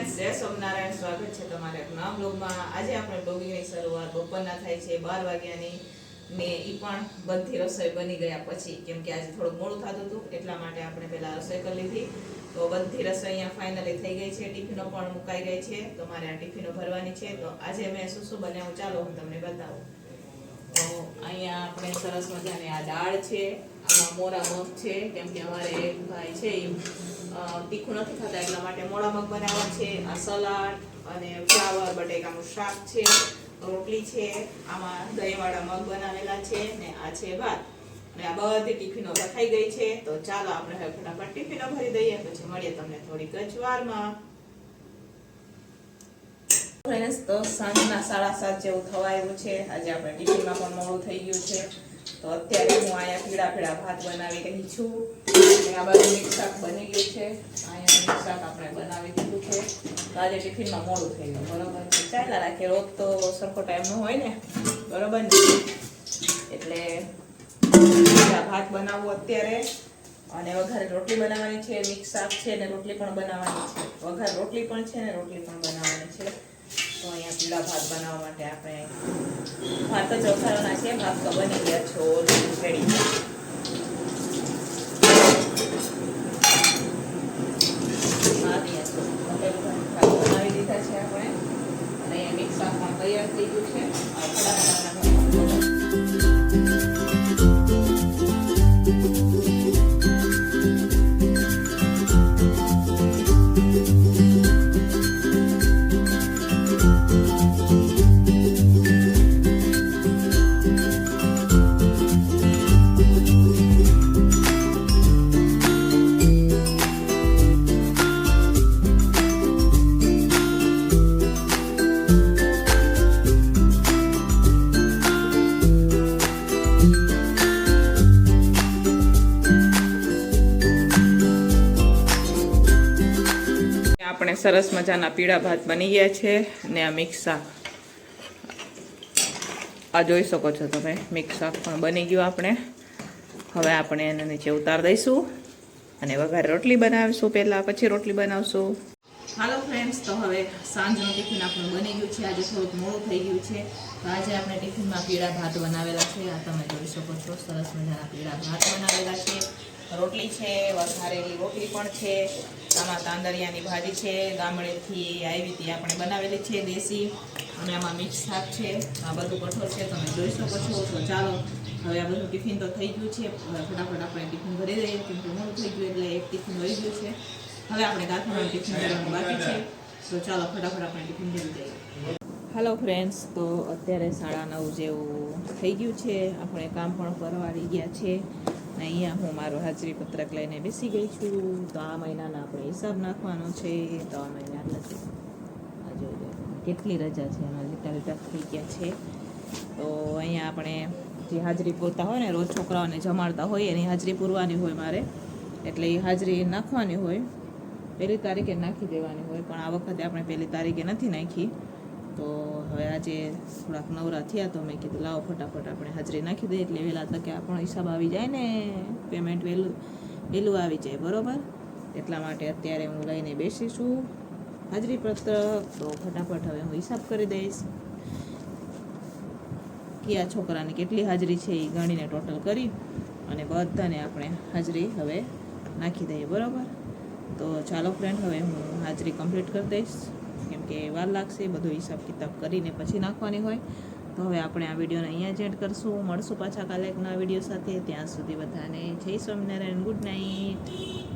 Friends, જય સોમનારાયણ. સ્વાગત છે તમારા નવા બ્લોગમાં આજે આપણે બ્લોગિંગની શરૂઆત બપોરના થાય છે બાર વાગ્યાની ને એ પણ બધી રસોઈ બની ગયા પછી. કેમ કે આજે થોડું મોડું થતું હતું, એટલા માટે આપણે પહેલાં રસોઈ કરી લીધી. તો બધી રસોઈ અહીંયા ફાઇનલી થઈ ગઈ છે. ટિફિનો પણ મુકાઈ ગઈ છે. તો મારે આ ટિફિનો ભરવાની છે. તો આજે મેં શું શું બનાવ્યું? ચાલો હું તમને બતાવું. તો અહીંયા આપણે સરસ મજાની આ દાળ છે, આમાં મોરા મગ છે, કેમ કે અમારે એક ભાઈ છે એ તીખું નથી ખાતા એટલા માટે મોડા મગ બનાવવા છે, આ સલાડ અને ફ્લાવર, બટેકાનું શાક છે, રોટલી છે, આમાં દહીંવાળા મગ બનાવેલા છે ને આ છે ભાત. અને આ બધી ટિફિનો રખાઈ ગઈ છે, તો ચાલો આપણે હવે ફટાફટ ટિફિનો ભરી દઈએ, પછી મળીએ તમને થોડીક જ વારમાં. ફ્રેન્ડ્સ, તો સાંજના સાડા સાત જેવું થવાયું છે. આજે આપણે ટિફિનમાં પણ મોડું થઈ ગયું છે. તો અત્યારે હું અહીંયા પીળા પીળા ભાત બનાવી રહી છું. આ બાજુ મિક્સ શાક બની ગયું છે. અહીંયા મિક્સ શાક આપણે બનાવી દીધું છે. તો આજે ટિફિનમાં મોડું થઈ ગયું, બરોબર? ચાલ્યા રાખે, રોજ તો સરખો ટાઈમ નો હોય ને? બરોબર ને? એટલે પીળા ભાત બનાવવું અત્યારે. અને વઘારે રોટલી બનાવવાની છે, મિક્સ શાક છે ને રોટલી પણ બનાવવાની છે. વઘાર રોટલી પણ છે ને રોટલી પણ બનાવવાની છે. તો અહીંયા પીળા ભાત બનાવવા માટે આપણે ભાત તો વઘારવાના છે ભાત તો બની ગયા, છોડી આપણે સરસ મજાના પીળા ભાત બની ગયા છે ને આ મિક્સ. આ જોઈ શકો છો તમે, મિક્સ પણ બની ગયું આપણે. હવે આપણે એને નીચે ઉતાર દઈશું અને વઘારે રોટલી બનાવીશું પહેલાં, પછી રોટલી બનાવશું. હાલો ફ્રેન્ડ્સ તો હવે સાંજનું ટિફિન આપણું બની ગયું છે. આજે થોડુંક મોડું થઈ ગયું છે. તો આજે આપણે ટિફિનમાં પીળા ભાત બનાવેલા છે. આ તમે જોઈ શકો છો, સરસ મજાના પીળા ભાત બનાવેલા છે. રોટલી છે, વઘારેલી રોટલી પણ છે, આમાં તાંદરિયાની ભાજી છે, ગામડેથી આવી હતી, આપણે બનાવેલી છે દેશી, અને આમાં મિક્સ શાક છે, આ બધું કઠોળ છે, તમે જોઈ શકો છો, તો ચાલો, હવે આ બધું ટિફિન તો થઈ ગયું છે ફટાફટ આપણે ટિફિન ભરી દઈએ, કેમ કે મોડું થઈ ગયું એટલે એક ટિફિન ભરી ગયું છે. હવે આપણે ગાંઠવાનું ટિફિન કરવાનું બાકી છે, તો ચાલો ફટાફટ આપણે ટિફિન ભરી દઈએ. હાલો ફ્રેન્ડ્સ તો અત્યારે સાડા નવ જેવું થઈ ગયું છે, આપણે કામ પણ પરવારી ગયા છે અને અહીંયા હું મારું હાજરી પત્રક લઈને બેસી ગઈ છું. તો આ મહિનાના આપણે હિસાબ નાખવાનો છે. તો આ મહિના આટલા છે કેટલી રજા છે એમાં? લીટા લીટા થઈ ગયા છે. તો અહીંયા આપણે જે હાજરી પૂરતા હોય ને, રોજ છોકરાઓને જમાડતા હોય, એની હાજરી પૂરવાની હોય મારે. એટલે એ હાજરી નાખવાની હોય. પહેલી તારીખે નાખી દેવાની હોય, પણ આ વખતે આપણે પહેલી તારીખે નથી નાખી. તો હવે આજે થોડાક નવરા થયા તો મેં કીધું, લાવો ફટાફટ આપણે હાજરી નાખી દઈએ. એટલે વહેલા તકે આપણો હિસાબ આવી જાય ને પેમેન્ટ વહેલું વહેલું આવી જાય, બરોબર? એટલા માટે અત્યારે હું લઈને બેસીશું હાજરી પત્રક તો ફટાફટ હવે હું હિસાબ કરી દઈશ. કયા છોકરાની કેટલી હાજરી છે એ ગણીને ટોટલ કરી અને બધાને આપણે હાજરી હવે નાખી દઈએ, બરાબર? તો ચાલો ફ્રેન્ડ હવે હું હાજરી કમ્પ્લીટ કરી દઈશ. કેમ કે વાર લાગશે, બધો હિસાબ કિતાબ કરીને પછી નાખવાની હોય. તો હવે આપણે આ વિડીયોને અહીંયા જ એડ કરશું. મળશું પાછા કાલે એક નવા વીડિયો સાથે. ત્યાં સુધી બધાને જય સ્વામિનારાયણ. Good night.